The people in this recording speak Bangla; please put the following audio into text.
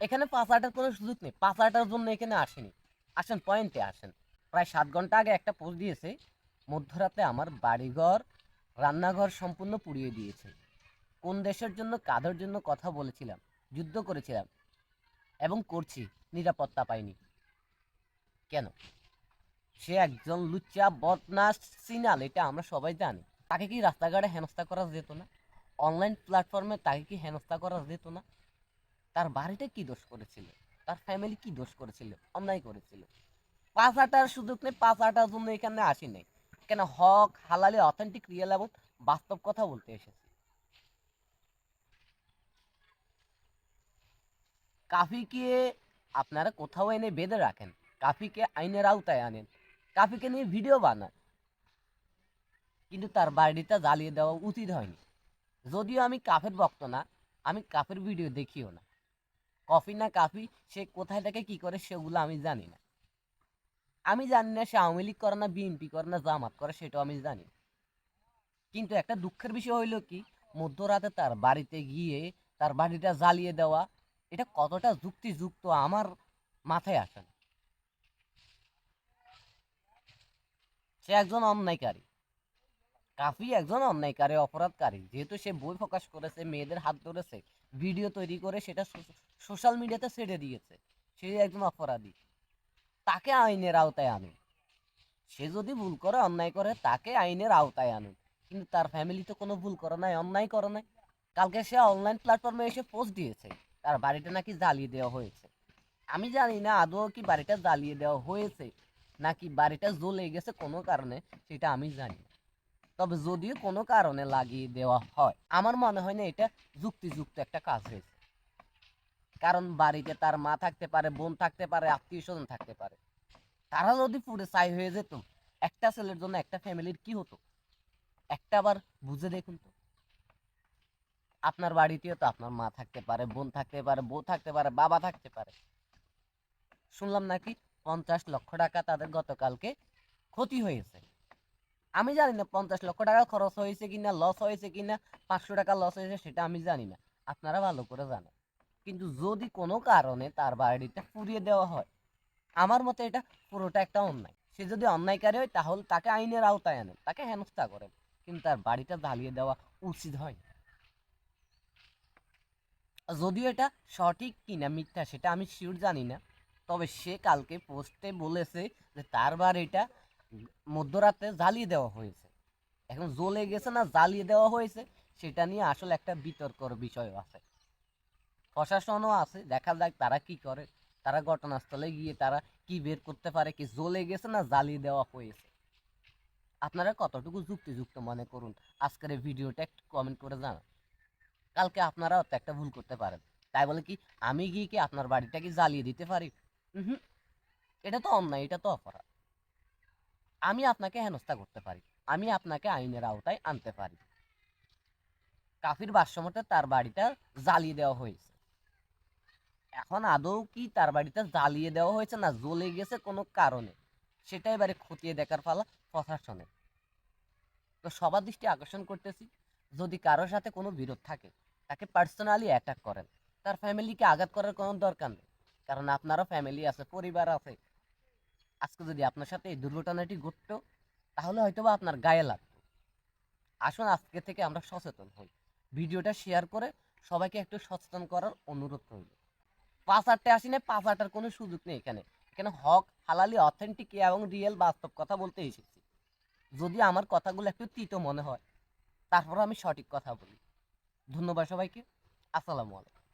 এখানে পাঁচ আটার কোনো সুযোগ নেই। পাঁচ আটার জন্য এখানে আসেনি। আসেন পয়েন্টে আসেন। প্রায় সাত ঘণ্টা আগে একটা পোস্ট দিয়েছে, মধ্যরাতে আমার বাড়িঘর, রান্নাঘর সম্পূর্ণ পুড়িয়ে দিয়েছে। কোন দেশের জন্য, কাদের জন্য কথা বলেছিলাম, যুদ্ধ করেছিলাম, এবং করছি, নিরাপত্তা পাইনি। কেন? সে একজন লুচ্চা, বদমাস, সিনাল, এটা আমরা সবাই জানি। তাকে কি রাস্তাঘাটে হেনস্থা করা যেত না? অনলাইন প্ল্যাটফর্মে তাকে কি হেনস্থা করা যেত না? তার বাড়িটা কি দোষ করেছিল? তার ফ্যামিলি কি দোষ করেছিল? অন্যায় করেছিল। পাঁচ আটার সুযোগ নেই পাঁচ আটার জন্য এখানে আসি নাই। কেন হক, হালালি অথেন্টিক রিয়েল এবং বাস্তব কথা বলতে এসেছি। কাফিকে আপনারা কোথাও এনে বেঁধে রাখেন। কাফিকে আইনের আওতায় আনেন। কাফিকে নিয়ে ভিডিও বানান। কিন্তু তার বাড়িটা জ্বালিয়ে দেওয়া উচিত হয়নি। যদিও আমি কাফের ভক্ত না, আমি কাফের ভিডিও দেখিও না। কফি না কাফি, সে কোথায় থেকে, কি করে, সেগুলো আমি জানি না। আমি জানি না সে আওয়ামী লীগ করে না, বিএনপি করে না, জামাত করে, সেটাও আমি জানি কিন্তু একটা দুঃখের বিষয় হইল কি, মধ্যরাতে তার বাড়িতে গিয়ে তার বাড়িটা জ্বালিয়ে দেওয়া, এটা কতটা যুক্তিযুক্ত আমার মাথায় আসে না। সে একজন অন্যায়কারী। কাফি একজন অন্যায়কারী, অপরাধকারী। যেহেতু সে বই প্রকাশ করেছে, মেয়েদের হাত ধরেছে, ভিডিও তৈরি করে সেটা সোশ্যাল মিডিয়াতে ছেড়ে দিয়েছে। সে একজন অপরাধী। তাকে আইনের আওতায় আনুন। সে যদি ভুল করে, অন্যায় করে, তাকে আইনের আওতায় আনুন। কিন্তু তার ফ্যামিলি তো কোনো ভুল করে নাই, অন্যায় করে নাই। কালকে সে অনলাইন প্ল্যাটফর্মে এসে পোস্ট দিয়েছে, তার বাড়িটা নাকি জ্বালিয়ে দেওয়া হয়েছে। আমি জানি না আদৌ কি বাড়িটা জ্বালিয়ে দেওয়া হয়েছে, নাকি বাড়িটা জ্বলে গেছে কোনো কারণে, সেটা আমি জানি তবে যদিও কোনো কারণে লাগিয়ে দেওয়া হয়, আমার মনে হয় না এটা যুক্তিযুক্ত একটা কাজ হয়েছে। কারণ বাড়িতে তার মা থাকতে পারে, বোন থাকতে পারে আত্মীয় স্বজন থাকতে পারে। তারা যদি পুরো ছাই হয়ে যেত, একটা ছেলের জন্য একটা ফ্যামিলির কি হতো? একটা আবার বুঝে দেখুন তো। আপনার বাড়িতেও তো আপনার মা থাকতে পারে, বোন থাকতে পারে, বউ থাকতে পারে, বাবা থাকতে পারে। শুনলাম নাকি পঞ্চাশ লক্ষ টাকা তাদের গতকালকে ক্ষতি হয়েছে। আমি জানি না পঞ্চাশ লক্ষ টাকা খরচ হয়েছে কিনা লস হয়েছে কিনা, পাঁচশো টাকা লস হয়েছে সেটা আমি জানি না। আপনারা ভালো করে জানেন। কিন্তু যদি কোনো কারণে তার বাড়িটা পুড়িয়ে দেওয়া হয়, আমার মতে এটা পুরোটা একটা অন্যায়। সে যদি অন্যায়কারী হয়, তাহলে তাকে আইনের আওতায় আনেন, তাকে হেনস্থা করেন, কিন্তু তার বাড়িটা জ্বালিয়ে দেওয়া উচিত হয়। যদিও এটা সঠিক কিনা মিথ্যা, সেটা আমি শিওর জানি না, তবে সে কালকে পোস্টে বলেছে যে তার বাড়িটা মধ্যরাতে জ্বালিয়ে দেওয়া হয়েছে। এখন জ্বলে গেছে না জ্বালিয়ে দেওয়া হয়েছে, সেটা নিয়ে আসলে একটা বিতর্কর বিষয় আছে। প্রশাসনও আছে, দেখা যাক তারা কি করে, তারা ঘটনাস্থলে গিয়ে তারা কি বের করতে পারে, কি জ্বলে গেছে না জ্বালিয়ে দেওয়া হয়েছে। আপনারা কতটুকু যুক্তিযুক্ত মনে করুন? আজকের এই ভিডিওটা একটু কমেন্ট করে জানান। কালকে আপনারাও তো একটা ভুল করতে পারেন। তাই বলে কি, আমি গিয়ে কি আপনার বাড়িটা কি জ্বালিয়ে দিতে পারি? হুম এটা তো অন্যায়, এটা তো অপরাধ। আমি আপনাকে হেনস্থা করতে পারি, আমি আপনাকে আইনের আওতায় আনতে পারি। কাফির বাসমতে তার বাড়িটা জ্বালিয়ে দেওয়া হয়েছে। এখন আদৌ কি তার বাড়িতে জ্বালিয়ে দেওয়া হয়েছে না জ্বলে গেছে কোনো কারণে? সেটা এবারে খতিয়ে দেখার পালা প্রশাসনে তো সবার দৃষ্টি আকর্ষণ করতেছি, যদি কারোর সাথে কোনো বিরোধ থাকে, তাকে পার্সোনালি অ্যাটাক করেন। তার ফ্যামিলিকে আঘাত করার কোনো দরকার নেই। কারণ আপনারও ফ্যামিলি আছে, পরিবার আছে। আজকে যদি আপনার সাথে এই দুর্ঘটনাটি ঘটতো, তাহলে হয়তো বা আপনার গায়ে লাগতো। আসুন আজকে থেকে আমরা সচেতন হই। ভিডিওটা শেয়ার করে সবাইকে একটু সচেতন করার অনুরোধ রইল। পাঁচ আসি না পাঁচ কোনো সুযোগ নেই এখানে। এখানে হক, হালালি অথেন্টিক এবং রিয়েল বাস্তব কথা বলতে এসেছি। যদি আমার কথাগুলো একটু তিতো মনে হয় তারপর আমি সঠিক কথা বলি। ধন্যবাদ সবাইকে। আসসালামু আলাইকুম।